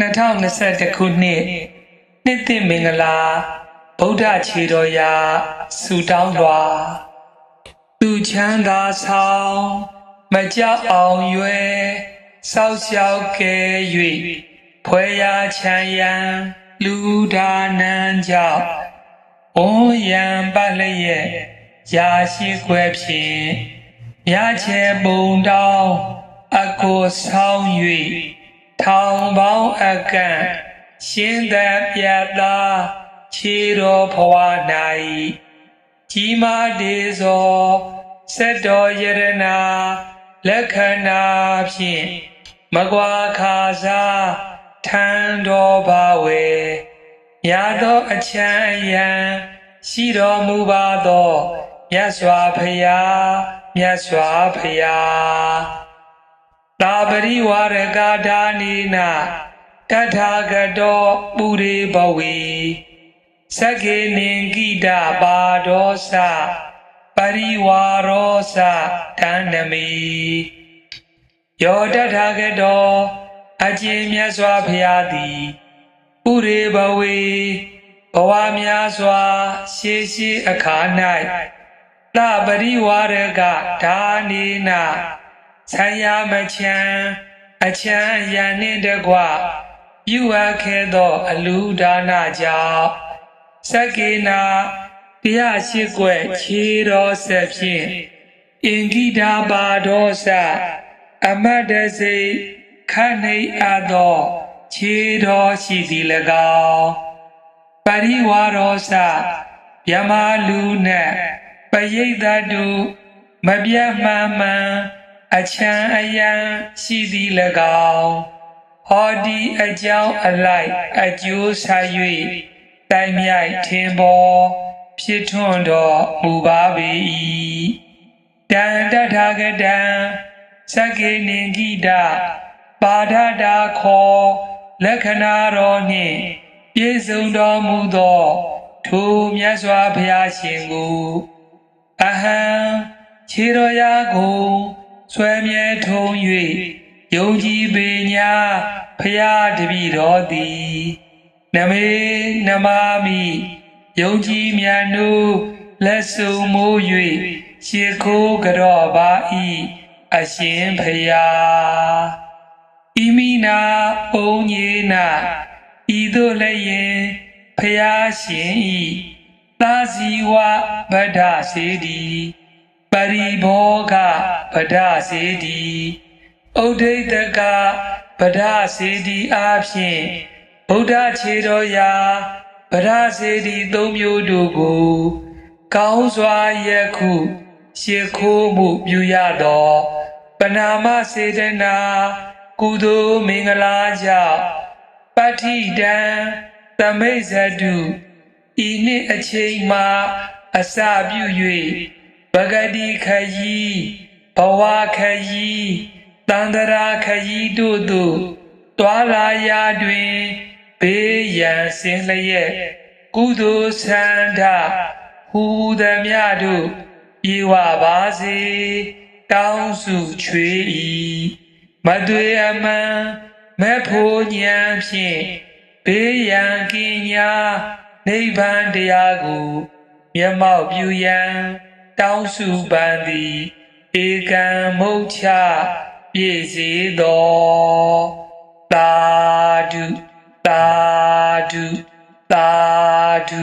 2021ခုနှစ်နှစ်သစ်မင်္ဂလာဗုဒ္ဓခြေတော်ရာဆူတောင်းစွာသူချမ်းသာဆောင်မကြောက်အောင်ရွယ်စောက်ရှောက်ကဲ၍ဖွဲရာချမ်းရန်လူဒါနံကြောင့်ဘုံရံပတ်လျက်ရာရှိခွဲဖြင့်မြချေပုံတောင်းအကိုဆောင်၍ ထောင်ပေါင်းအကန့်ရှင်းသက်ပြတ်သာခြေတော်ဘဝ၌ကြီးမားဒေဇောစက်တော်ယရနာလက္ခဏာဖြင့်မကွာခါစားထံတော်ပါဝေမြတ်သောအချမ်းအယံရှိတော်မူပါသောမြတ်စွာဘုရားမြတ်စွာဘုရား တာပရိဝရကဒါနိနာတထာဂတောပုရိဘဝေသက္ကေနင်ကိတပါဒောသပရိဝါရောသဒန္နမီယောတထာဂတောအကျဉ်မြတ်စွာဘုရားသည်ပုရိဘဝေဘဝများစွာရှေးရှေးအခါ၌သပရိဝါရကဒါနိနာ ဆံရမချံအချမ်းရန်နှင့်တကွပြုအပ်ခဲ့သော အလူဒါနကြောင့်စက္ကေနာတရားရှိကွယ်ခြေတော်ဆက်ဖြင့်အင်ဂိတာပါဒောစအမတ်တစိခဏိအပ်သောခြေတော်ရှိသည်၎င်းပရိဝါရောစမြမလူနှင့်ပရိသတ်တုမပြတ်မှန်မှန် အချမ်းအယံရှိသည်၎င်းဟောဒီအကြောင်းအလိုက်အကျိုးဆ၍တိုင်မြိုက်ထင်ပေါ်ဖြစ်ထွန်းတော်မူပါပေ၏တန်တထာဂတံသက္ကေနင်ဂိတပါဒတာခောလက္ခဏာတော်နှင့်ပြည့်စုံတော်မူသောထိုမြတ်စွာဘုရားရှင်ကိုအဟံခြေတော်ရာကို ဆွဲမြဲထုံ၍ယုံကြည်ပေညာဖရာတပည့်တော်သည်နမေနမာမိယုံကြည်မြတ်နုလက်စုံမိုး၍ရှ िख ိုးကြော့ပါ၏အရှင်ဖရာဣမိနာပုံညေနာဤသို့လည်းရင်ဖရာရှင်ဤသာဇီဝဗဒ္ဓစေတီ ပရိဘောဂဗဒ္ဓစေတီဥဒိတကဗဒ္ဓစေတီအားဖြင့်ဗုဒ္ဓခြေတော်ရာဗဒ္ဓစေတီသုံးမျိုးတို့ကို ကောင်းစွာယခုရှ िख ိုးမှုပြုရသောပနာမစေတနာကုသိုလ်မင်္ဂလာကြောင့်ပဋ္ဌိတံသမိတ်ဇတုဤနှစ်အချိန်မှာအစပြု၍ ဗဂတိခยีဘဝခยีတန္တရာခยีတို့သို့တွာလာရာတွင်ဘေးရန်စင်လျက်ကုသိုလ်ဆန္ဒဟူသည်မြတို့ပြေဝပါစေတောင်းစုချွေ၏မသွေအမှန်မဲ့ဖို့ဉာဏ်ဖြင့်ဘေးရန်ကင်းညာနိဗ္ဗာန်တရားကိုမျက်မှောက်ပြုရန် တောင်းစုပန်သည်ဧကံမုတ်ချပြည့်စေသောတာဓုတာဓုတာဓု